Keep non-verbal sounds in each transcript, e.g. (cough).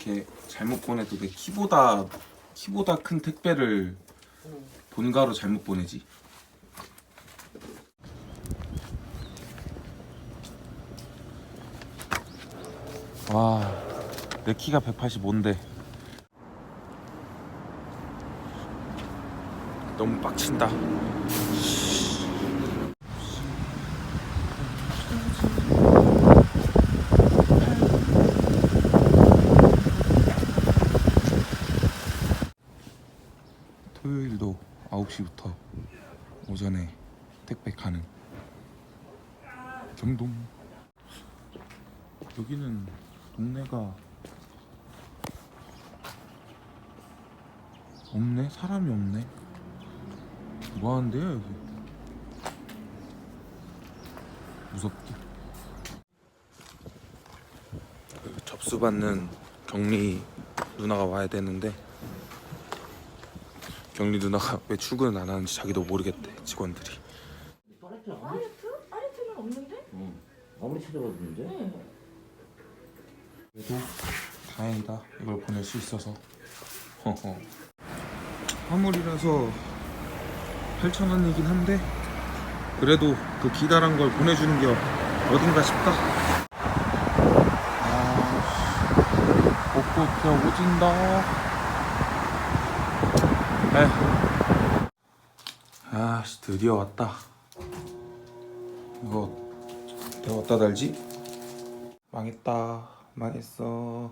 이렇게 잘못 보내도 내 키보다 키보다 큰 택배를 본가로 잘못 보내지. 와, 내 키가 185인데 너무 빡친다. 토요일도 9시부터 오전에 택배 가는 경동. 여기는 동네가 없네? 사람이 없네? 뭐 하는데요 여기? 무섭게 접수받는 격리 누나가 와야 되는데 격리 누나가 왜 출근을 안 하는지 자기도 모르겠대 직원들이 파레트 아니? 파레트? 파레트는 없는데? 응. 아무리 찾아봤는데? 네. 그래도 다행이다 이걸 보낼 수 있어서 허허. 화물이라서 8,000원이긴 한데 그래도 그 기다란 걸 보내주는 게 어딘가 싶다 아, 벚꽃 펴 오진다. 아 씨 드디어 왔다. 이거 내가 어디다 달지? 망했다. 망했어.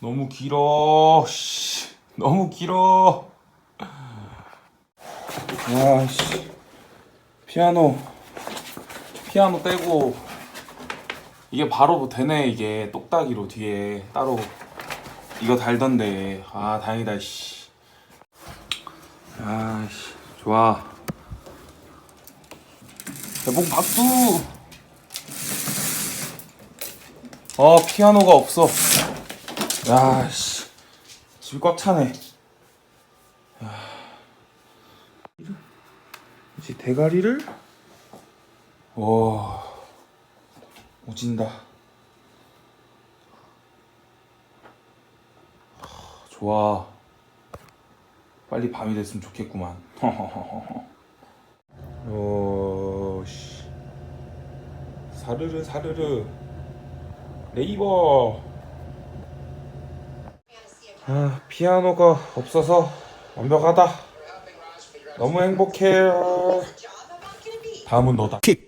너무 길어 씨. 너무 길어. 아 씨. 피아노. 피아노 떼고. 이게 바로 되네 이게. 똑딱이로 뒤에 따로. 이거 달던데. 아 다행이다 씨 아씨 좋아. 대봉 박수. 어 피아노가 없어. 야씨 집이 꽉 차네. 야. 이제 대가리를? 와 오진다. 하, 좋아 빨리 밤이 됐으면 좋겠구만. (laughs) 오씨. 사르르 사르르. 네이버. 아 피아노가 없어서 완벽하다. 너무 행복해요 다음은 너다. 킥